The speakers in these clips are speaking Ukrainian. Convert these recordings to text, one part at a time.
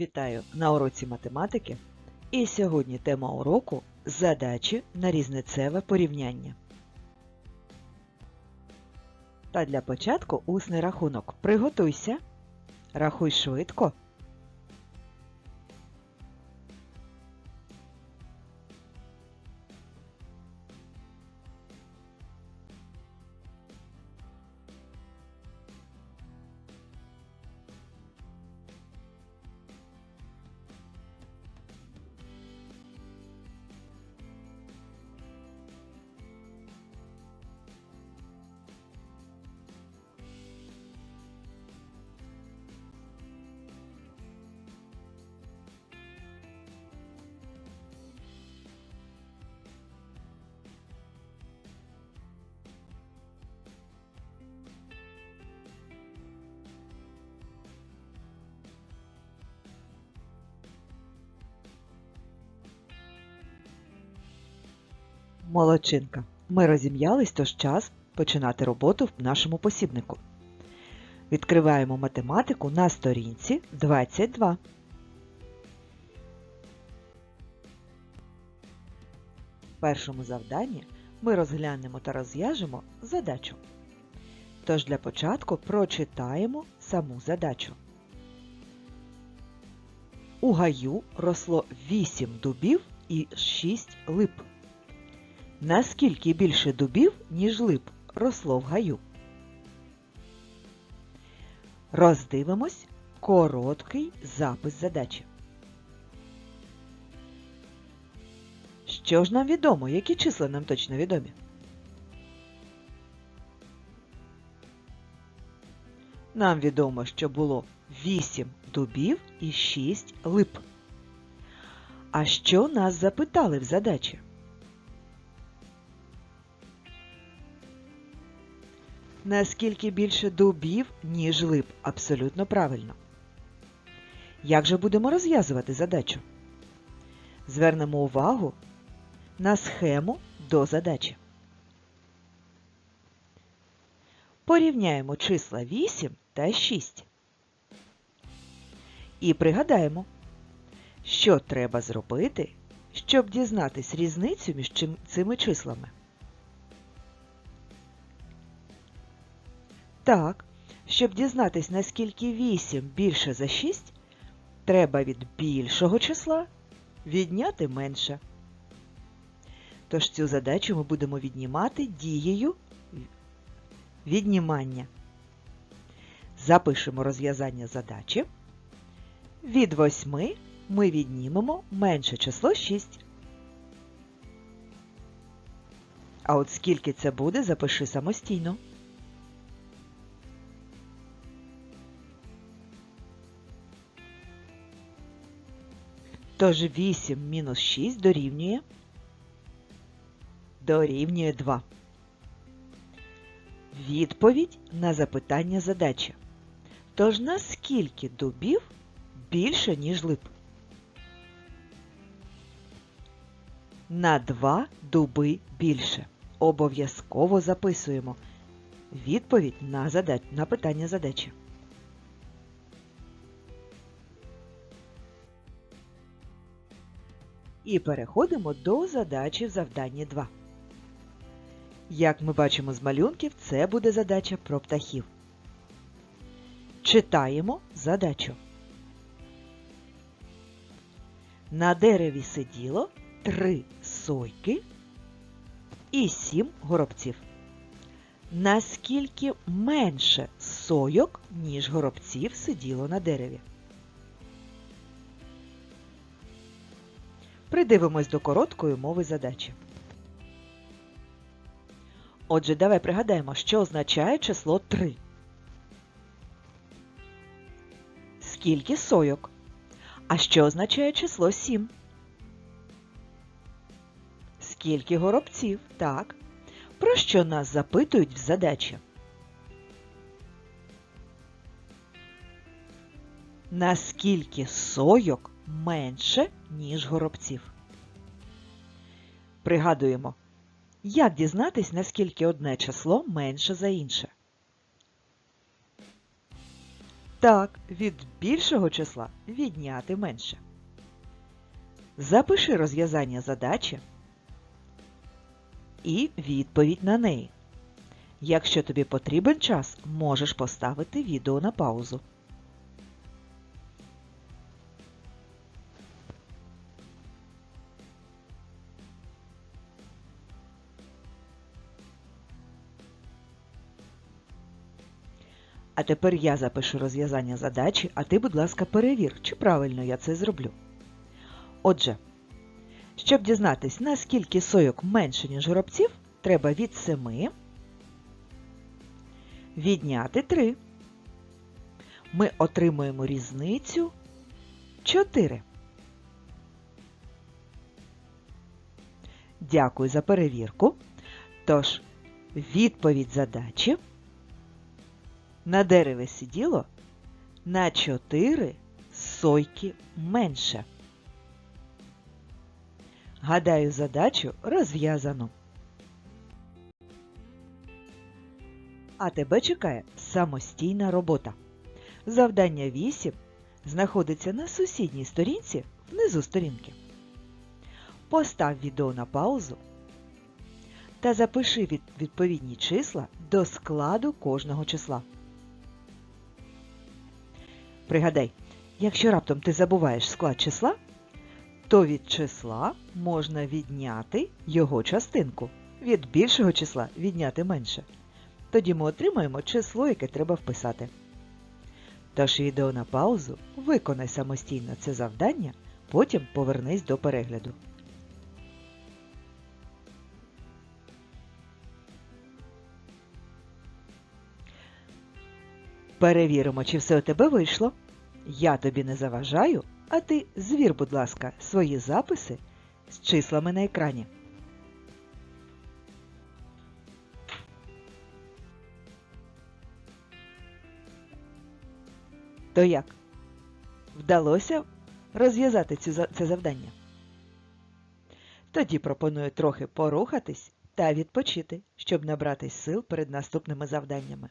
Вітаю на уроці математики. І сьогодні тема уроку задачі на різницеве порівняння. Та для початку усний рахунок. Приготуйся. Рахуй швидко. Молодчинка. Ми розім'ялись, тож час починати роботу в нашому посібнику. Відкриваємо математику на сторінці 22. В першому завданні ми розглянемо та розв'яжемо задачу. Тож для початку прочитаємо саму задачу. У гаю росло 8 дубів і 6 лип. Наскільки більше дубів, ніж лип, росло в гаю? Роздивимось короткий запис задачі. Що ж нам відомо? Які числа нам точно відомі? Нам відомо, що було 8 дубів і 6 лип. А що нас запитали в задачі? Наскільки більше дубів, ніж лип? Абсолютно правильно. Як же будемо розв'язувати задачу? Звернемо увагу на схему до задачі. Порівняємо числа 8 та 6. І пригадаємо, що треба зробити, щоб дізнатись різницю між цими числами. Так, щоб дізнатись, наскільки 8 більше за 6, треба від більшого числа відняти менше. Тож цю задачу ми будемо віднімати дією віднімання. Запишемо розв'язання задачі. Від 8 ми віднімемо менше число 6. А от скільки це буде, запиши самостійно. Тож 8 мінус 6 дорівнює дорівнює 2. Відповідь на запитання задачі. Тож наскільки дубів більше, ніж лип? На 2 дуби більше. Обов'язково записуємо відповідь на, задач... на питання задачі. І переходимо до задачі в завданні 2. Як ми бачимо з малюнків, це буде задача про птахів. Читаємо задачу. На дереві сиділо три сойки і сім горобців. Наскільки менше сойок, ніж горобців сиділо на дереві? Придивимось до короткої мови задачі. Отже, давай пригадаємо, що означає число 3. Скільки сойок? А що означає число 7? Скільки горобців? Так. Про що нас запитують в задачі? Наскільки сойок менше, ніж горобців? Пригадуємо, як дізнатись, наскільки одне число менше за інше? Так, від більшого числа відняти менше. Запиши розв'язання задачі і відповідь на неї. Якщо тобі потрібен час, можеш поставити відео на паузу. А тепер я запишу розв'язання задачі, а ти, будь ласка, перевір, чи правильно я це зроблю. Отже, щоб дізнатись, наскільки сойок менше, ніж горобців, треба від 7 відняти 3. Ми отримуємо різницю 4. Дякую за перевірку. Тож, відповідь задачі на дереві сиділо на 4 сойки менше. Гадаю, задачу розв'язано. А тебе чекає самостійна робота. Завдання 8 знаходиться на сусідній сторінці внизу сторінки. Постав відео на паузу та запиши відповідні числа до складу кожного числа. Пригадай, якщо раптом ти забуваєш склад числа, то від числа можна відняти його частинку. Від більшого числа відняти менше. Тоді ми отримаємо число, яке треба вписати. Тож відео на паузу, виконай самостійно це завдання, потім повернись до перегляду. Перевіримо, чи все у тебе вийшло. Я тобі не заважаю, а ти звір, будь ласка, свої записи з числами на екрані. То як? Вдалося розв'язати це завдання? Тоді пропоную трохи порухатись та відпочити, щоб набратись сил перед наступними завданнями.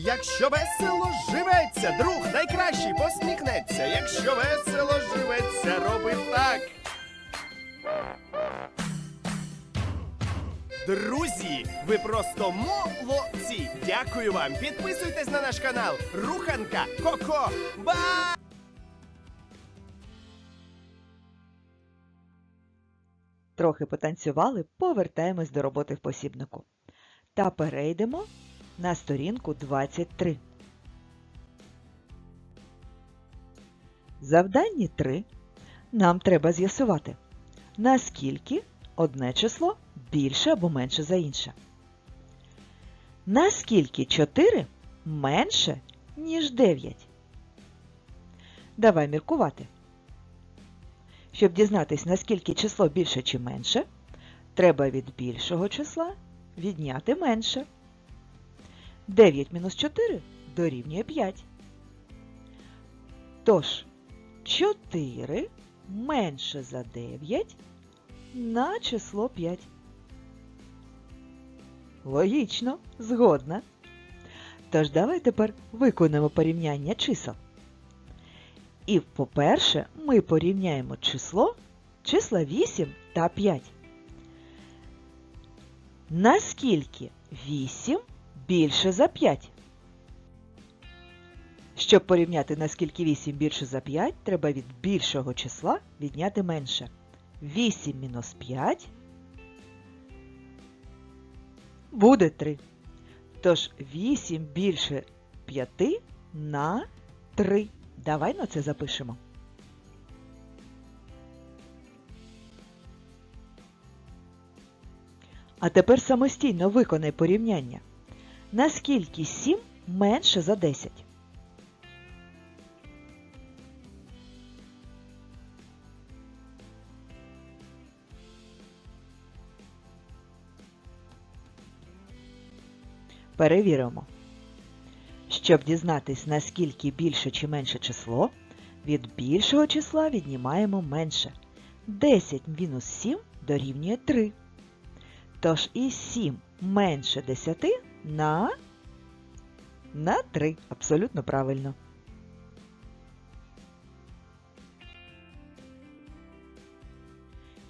Якщо весело живеться, друг найкращий посміхнеться. Якщо весело живеться, роби так. Друзі, ви просто молодці! Дякую вам! Підписуйтесь на наш канал Руханка Коко. Ба! Трохи потанцювали, повертаємось до роботи в посібнику. Та перейдемо на сторінку 23. завданні 3 нам треба з'ясувати, наскільки одне число більше або менше за інше. Наскільки 4 менше, ніж 9? Давай міркувати. Щоб дізнатись, наскільки число більше чи менше, треба від більшого числа відняти менше. 9 мінус 4 дорівнює 5. Тож 4 менше за 9 на число 5. Логічно, згодна. Тож давай тепер виконаємо порівняння чисел. І, по-перше, ми порівняємо число, числа 8 та 5. Наскільки 8 більше за 5? Щоб порівняти, наскільки 8 більше за 5, треба від більшого числа відняти менше. 8 мінус 5 буде 3. Тож 8 більше 5 на 3. Давай на це запишемо. А тепер самостійно виконай порівняння. Наскільки 7 менше за 10? Перевіримо. Щоб дізнатись, наскільки більше чи менше число, від більшого числа віднімаємо менше. 10 мінус 7 дорівнює 3. Тож і 7 менше 10 на, на 3. Абсолютно правильно.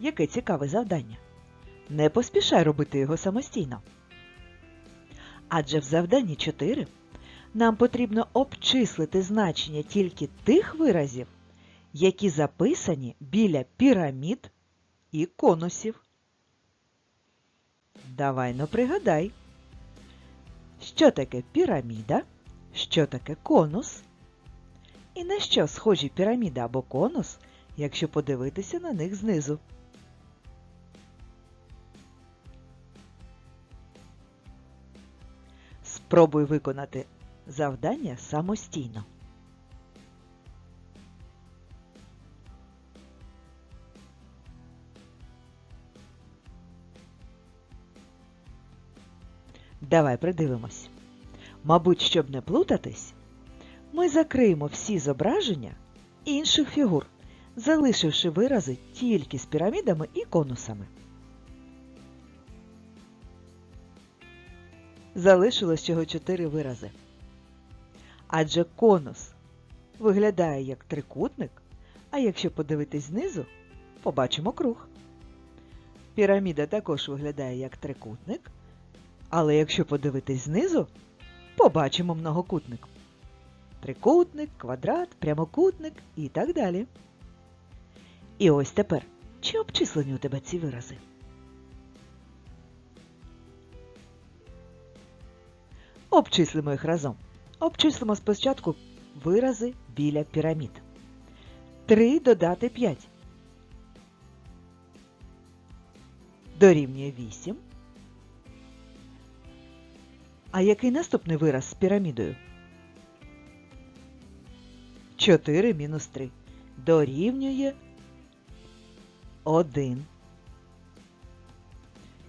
Яке цікаве завдання. Не поспішай робити його самостійно. Адже в завданні 4 нам потрібно обчислити значення тільки тих виразів, які записані біля пірамід і конусів. Давай но пригадай, що таке піраміда, що таке конус, і на що схожі піраміда або конус, якщо подивитися на них знизу. Спробуй виконати завдання самостійно. Давай придивимось. Мабуть, щоб не плутатись, ми закриємо всі зображення інших фігур, залишивши вирази тільки з пірамідами і конусами. Залишилось всього чотири вирази. Адже конус виглядає як трикутник, а якщо подивитись знизу, побачимо круг. Піраміда також виглядає як трикутник, але якщо подивитись знизу, побачимо многокутник. Трикутник, квадрат, прямокутник і так далі. І ось тепер, чи обчислені у тебе ці вирази? Обчислимо їх разом. Обчислимо спочатку вирази біля пірамід. 3 додати 5. Дорівнює 8. А який наступний вираз з пірамідою? 4 мінус 3. Дорівнює 1.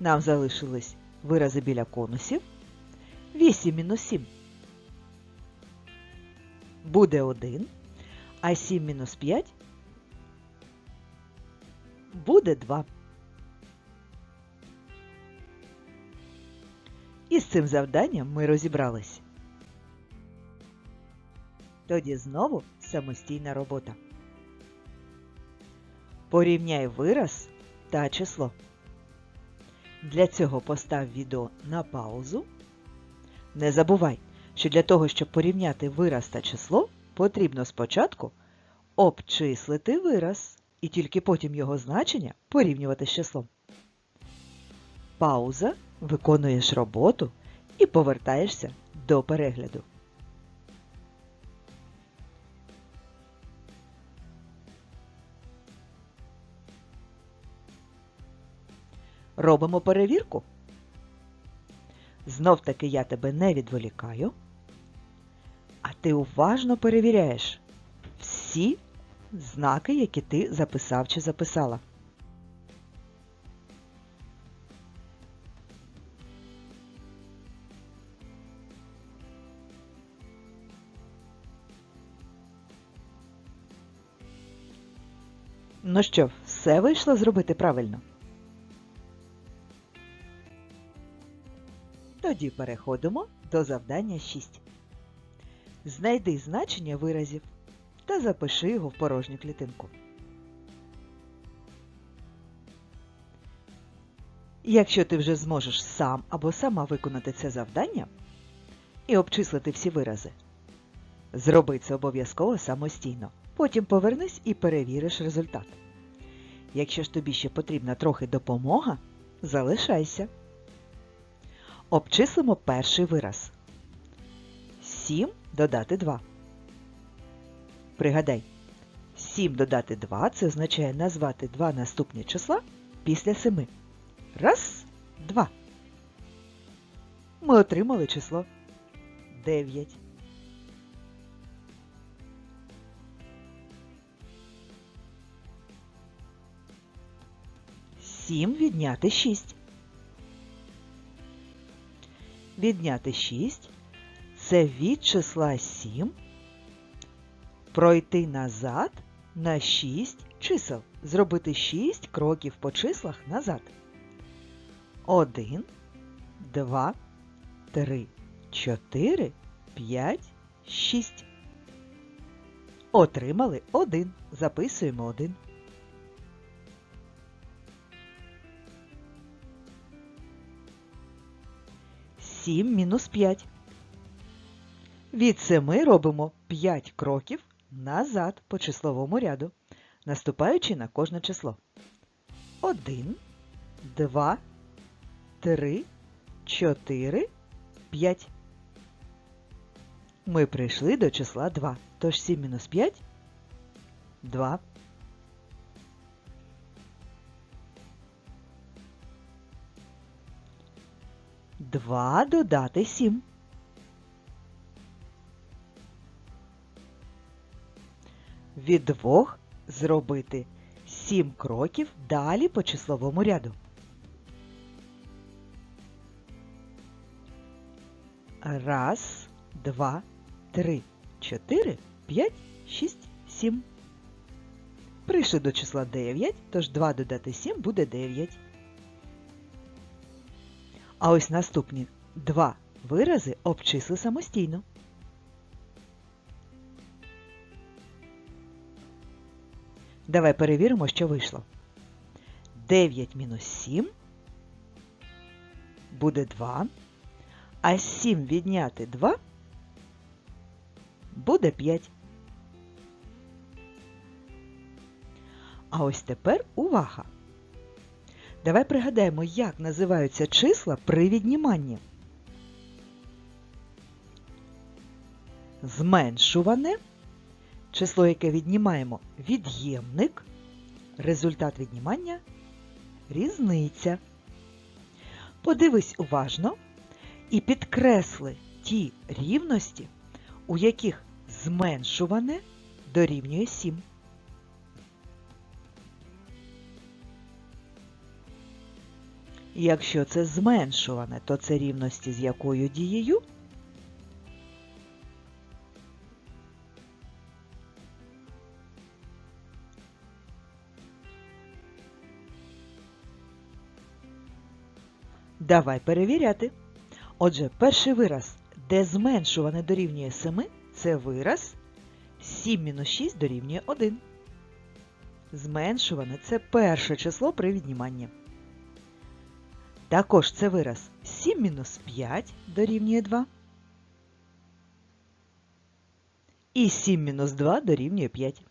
Нам залишились вирази біля конусів. 8 мінус 7 буде 1, а 7 мінус 5 буде 2. І з цим завданням ми розібрались. Тоді знову самостійна робота. Порівняй вираз та число. Для цього постав відео на паузу. Не забувай, що для того, щоб порівняти вираз та число, потрібно спочатку обчислити вираз і тільки потім його значення порівнювати з числом. Пауза, виконуєш роботу і повертаєшся до перегляду. Робимо перевірку. Знов таки я тебе не відволікаю, а ти уважно перевіряєш всі знаки, які ти записав чи записала. Ну що, все вийшло зробити правильно? Тоді переходимо до завдання 6. Знайди значення виразів та запиши його в порожню клітинку. Якщо ти вже зможеш сам або сама виконати це завдання і обчислити всі вирази, зроби це обов'язково самостійно. Потім повернись і перевіриш результат. Якщо ж тобі ще потрібна трохи допомога, залишайся. Обчислимо перший вираз. 7 додати 2. Пригадай, 7 додати 2 це означає назвати два наступні числа після 7. Раз, два. Ми отримали число 9. Сім відняти 6. Відняти 6 це від числа 7 пройти назад на 6 чисел. Зробити 6 кроків по числах назад. 1, 2, 3, 4, 5, 6. Отримали 1. Записуємо 1. Сім мінус 5. Від 7 робимо 5 кроків назад по числовому ряду, наступаючи на кожне число. 1, 2, 3, 4, 5. Ми прийшли до числа 2. Тож 7 мінус 5 – 2. Два додати сім. Від двох зробити сім кроків далі по числовому ряду. Раз, два, три, чотири, п'ять, шість, сім. Прийшли до числа 9, тож 2 додати 7 буде 9. А ось наступні два вирази обчисли самостійно. Давай перевіримо, що вийшло. 9 мінус 7 буде 2, а 7 відняти 2 буде 5. А ось тепер увага! Давай пригадаємо, як називаються числа при відніманні. Зменшуване, число, яке віднімаємо, від'ємник, результат віднімання різниця. Подивись уважно і підкресли ті рівності, у яких зменшуване дорівнює 7. Якщо це зменшуване, то це рівності з якою дією? Давай перевіряти. Отже, перший вираз, де зменшуване дорівнює 7, це вираз 7 мінус 6 дорівнює 1. Зменшуване це перше число при відніманні. Також це вираз 7 мінус 5 дорівнює 2. І 7 мінус 2 дорівнює 5.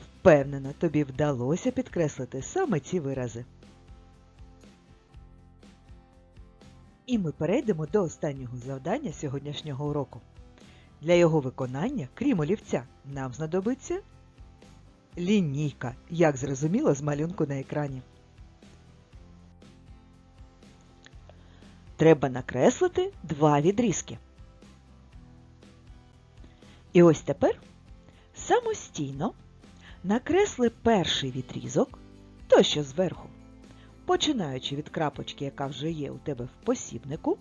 Впевнена, тобі вдалося підкреслити саме ці вирази. І ми перейдемо до останнього завдання сьогоднішнього уроку. Для його виконання, крім олівця, нам знадобиться лінійка, як зрозуміло з малюнку на екрані. Треба накреслити два відрізки. І ось тепер самостійно накресли перший відрізок, той, що зверху, починаючи від крапочки, яка вже є у тебе в посібнику,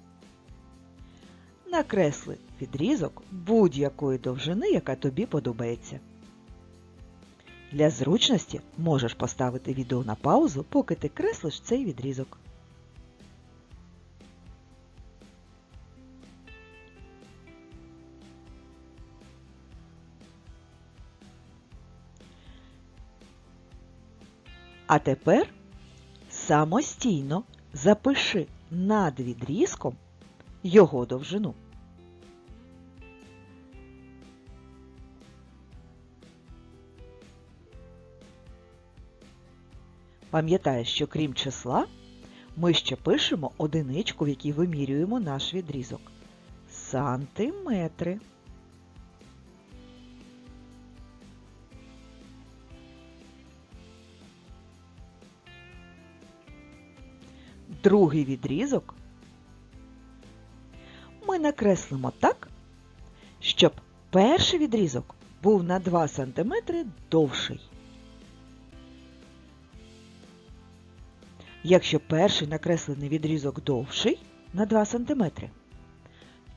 накресли відрізок будь-якої довжини, яка тобі подобається. Для зручності можеш поставити відео на паузу, поки ти креслиш цей відрізок. А тепер самостійно запиши над відрізком його довжину. Пам'ятай, що крім числа, ми ще пишемо одиничку, в якій вимірюємо наш відрізок. Сантиметри. Другий відрізок ми накреслимо так, щоб перший відрізок був на 2 см довший. Якщо перший накреслений відрізок довший на 2 см,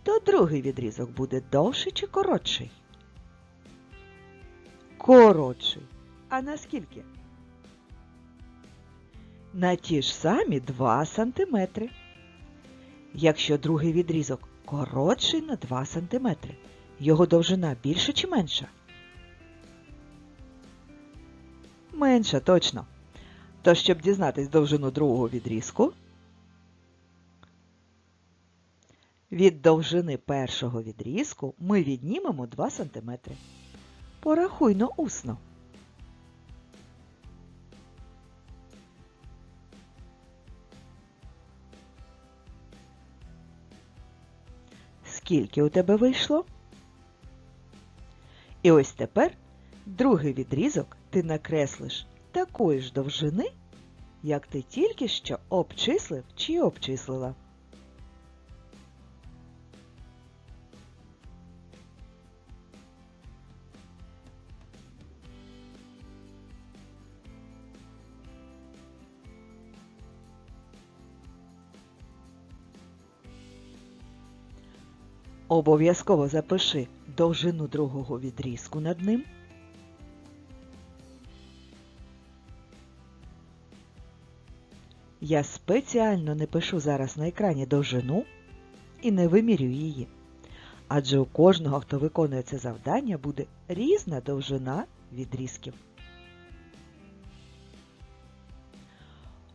то другий відрізок буде довший чи коротший? Коротший. А наскільки? На ті ж самі 2 см. Якщо другий відрізок коротший на 2 см, його довжина більша чи менша? Менша, точно. Тож, щоб дізнатись довжину другого відрізку, від довжини першого відрізку ми віднімемо 2 см. Порахуйно усно. Скільки у тебе вийшло? І ось тепер другий відрізок ти накреслиш такої ж довжини, як ти тільки що обчислив чи обчислила. Обов'язково запиши довжину другого відрізку над ним. Я спеціально не пишу зараз на екрані довжину і не вимірю її. Адже у кожного, хто виконує це завдання, буде різна довжина відрізків.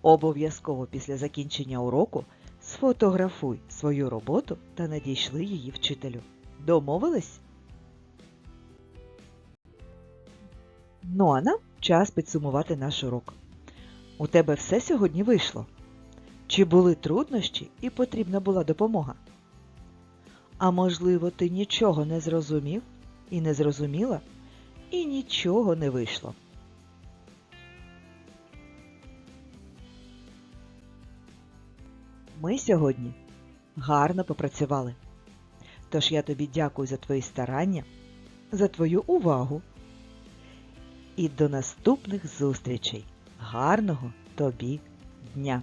Обов'язково після закінчення уроку сфотографуй свою роботу та надійшли її вчителю. Домовились? Ну а нам час підсумувати наш урок. У тебе все сьогодні вийшло? Чи були труднощі і потрібна була допомога? А можливо, ти нічого не зрозумів і не зрозуміла, і нічого не вийшло. Ми сьогодні гарно попрацювали. Тож я тобі дякую за твої старання, за твою увагу і до наступних зустрічей. Гарного тобі дня!